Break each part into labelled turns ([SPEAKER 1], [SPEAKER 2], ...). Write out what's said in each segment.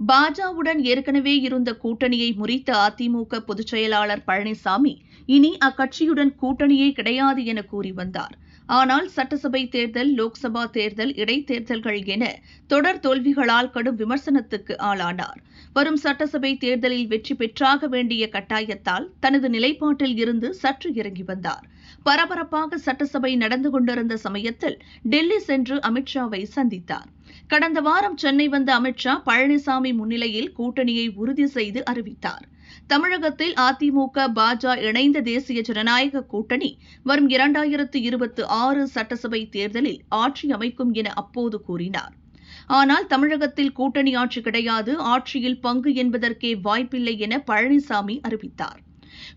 [SPEAKER 1] பாஜாவுடன் ஏற்கனவே இருந்த கூட்டணியை முறித்த அதிமுக பொதுச் செயலாளர் பழனிசாமி இனி அக்கட்சியுடன் கூட்டணியே கிடையாது என கூறி வந்தார். ஆனால் சட்டசபை தேர்தல் லோக்சபா தேர்தல் இடைத்தேர்தல்கள் என தொடர் தோல்விகளால் கடும் விமர்சனத்துக்கு ஆளானார். வரும் சட்டசபை தேர்தலில் வெற்றி பெற்றாக வேண்டிய கட்டாயத்தால் தனது நிலைப்பாட்டில் இருந்து சற்று இறங்கி வந்தார். பரபரப்பாக சட்டசபை நடந்து கொண்டிருந்த சமயத்தில் டெல்லி சென்று அமித்ஷாவை சந்தித்தார். கடந்த வாரம் சென்னை வந்த அமித்ஷா பழனிசாமி முன்னிலையில் கூட்டணியை உறுதி செய்து அறிவித்தார். தமிழகத்தில் அதிமுக பாஜ இணைந்த தேசிய ஜனநாயக கூட்டணி வரும் இரண்டாயிரத்து இருபத்தி ஆறு சட்டசபை தேர்தலில் ஆட்சி அமைக்கும் என அப்போது கூறினார். ஆனால் தமிழகத்தில் கூட்டணி ஆட்சி கிடையாது ஆட்சியில் பங்கு என்பதற்கே வாய்ப்பில்லை என பழனிசாமி அறிவித்தார்.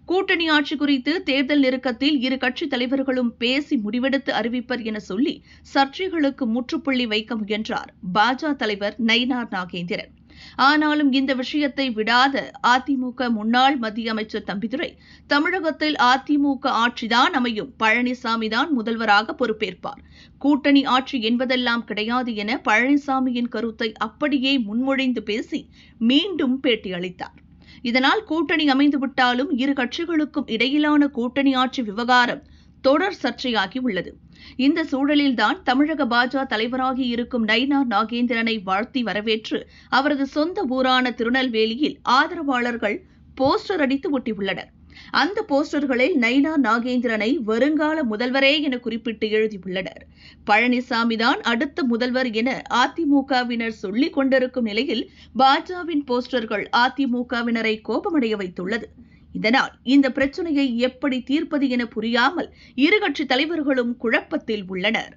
[SPEAKER 1] கூட்டணி ஆட்சி குறித்து தேர்தல் நெருக்கத்தில் இரு கட்சித் தலைவர்களும் பேசி முடிவெடுத்து அறிவிப்பர் என சொல்லி சர்ச்சைகளுக்கு முற்றுப்புள்ளி வைக்க முயன்றார் பாஜக தலைவர் நயினார் நாகேந்திரன். ஆனாலும் இந்த விஷயத்தை விடாத அதிமுக முன்னாள் மத்திய அமைச்சர் தம்பிதுரை தமிழகத்தில் அதிமுக ஆட்சிதான் அமையும். பழனிசாமி தான் முதல்வராக பொறுப்பேற்பார். கூட்டணி ஆட்சி என்பதெல்லாம் கிடையாது என பழனிசாமியின் கருத்தை அப்படியே முன்மொழிந்து பேசி மீண்டும் பேட்டியளித்தார். இதனால் கூட்டணி அமைந்துவிட்டாலும் இரு கட்சிகளுக்கும் இடையிலான கூட்டணி ஆட்சி விவகாரம் தொடர் சர்ச்சையாகி உள்ளது. இந்த சூழலில்தான் தமிழக பாஜக தலைவராகி இருக்கும் நயினார் நாகேந்திரனை வாழ்த்தி வரவேற்று அவரது சொந்த ஊரான திருநெல்வேலியில் ஆதரவாளர்கள் போஸ்டர் அடித்து ஒட்டியுள்ளனர். அந்த போஸ்டர்களில் நைனா நாகேந்திரனை வருங்கால முதல்வரே என குறிப்பிட்டு எழுதியுள்ளனர். பழனிசாமிதான் அடுத்த முதல்வர் என அதிமுகவினர் சொல்லிக் கொண்டிருக்கும் நிலையில் பாஜகவின் போஸ்டர்கள் அதிமுகவினரை கோபமடைய வைத்துள்ளது. இதனால் இந்த பிரச்சனையை எப்படி தீர்ப்பது என புரியாமல் இரு கட்சி தலைவர்களும் குழப்பத்தில் உள்ளனர்.